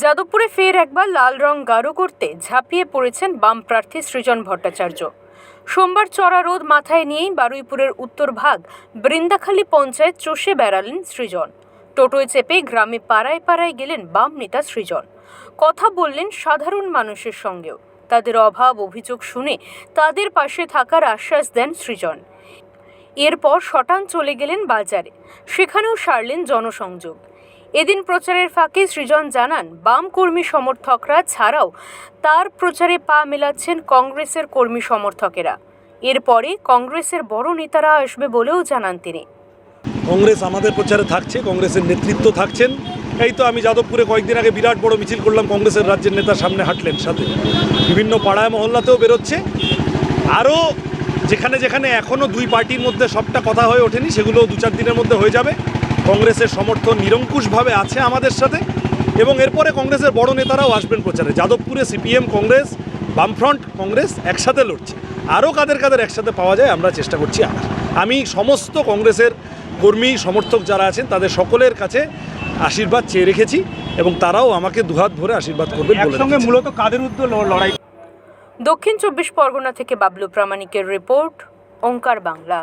যাদবপুরে ফের একবার লাল রং গাঢ় করতে ঝাঁপিয়ে পড়েছেন বাম প্রার্থী সৃজন ভট্টাচার্য। সোমবার চড়া রোদ মাথায় নিয়েই বারুইপুরের উত্তর ভাগ বৃন্দাখালী পঞ্চায়েত চষে বেড়ালেন সৃজন। টোটোয় চেপে গ্রামে পাড়ায় পাড়ায় গেলেন বাম নেতা সৃজন। কথা বললেন সাধারণ মানুষের সঙ্গেও। তাদের অভাব অভিযোগ শুনে তাদের পাশে থাকার আশ্বাস দেন সৃজন। এরপর শটান চলে গেলেন বাজারে। সেখানেও সারলেন জনসংযোগ। এদিন প্রচারের ফাঁকে সৃজন জানান, বাম কর্মী সমর্থকরা ছাড়াও তার প্রচারে পা মেলাচ্ছেন কংগ্রেসের কর্মী সমর্থকেরা। এরপরে কংগ্রেসের বড় নেতারা আসবে বলেও জানান তিনি। কংগ্রেস আমাদের প্রচারে থাকছে, কংগ্রেসের নেতৃত্ব থাকছেন। এই তো আমি যাদবপুরে কয়েকদিন আগে বিরাট বড় মিছিল করলাম, কংগ্রেসের রাজ্যের নেতার সামনে হাঁটলেন সাথে। বিভিন্ন পাড়ায়, মহল্লাতেও বেরোচ্ছে। আরও যেখানে যেখানে এখনও দুই পার্টির মধ্যে সবটা কথা হয়ে ওঠেনি সেগুলো দু চার দিনের মধ্যে হয়ে যাবে। কংগ্রেসের সমর্থন নিরঙ্কুশভাবে আছে আমাদের সাথে এবং এরপরে কংগ্রেসের বড় নেতারাও আসবেন প্রচারে। যাদবপুরে সিপিএম কংগ্রেস বামফ্রন্ট কংগ্রেস একসাথে লড়ছে। আরও কাদের কাদের একসাথে পাওয়া যায় আমরা চেষ্টা করছি আনার আমি সমস্ত কংগ্রেসের কর্মী সমর্থক যারা আছেন তাদের সকলের কাছে আশীর্বাদ চেয়ে রেখেছি এবং তারাও আমাকে দুহাত ভরে আশীর্বাদ করবেন মূলত কাদের উদ্যোগ লড়াই দক্ষিণ চব্বিশ পরগনা থেকে বাবলু প্রামাণিকের রিপোর্ট ওঙ্কার বাংলা।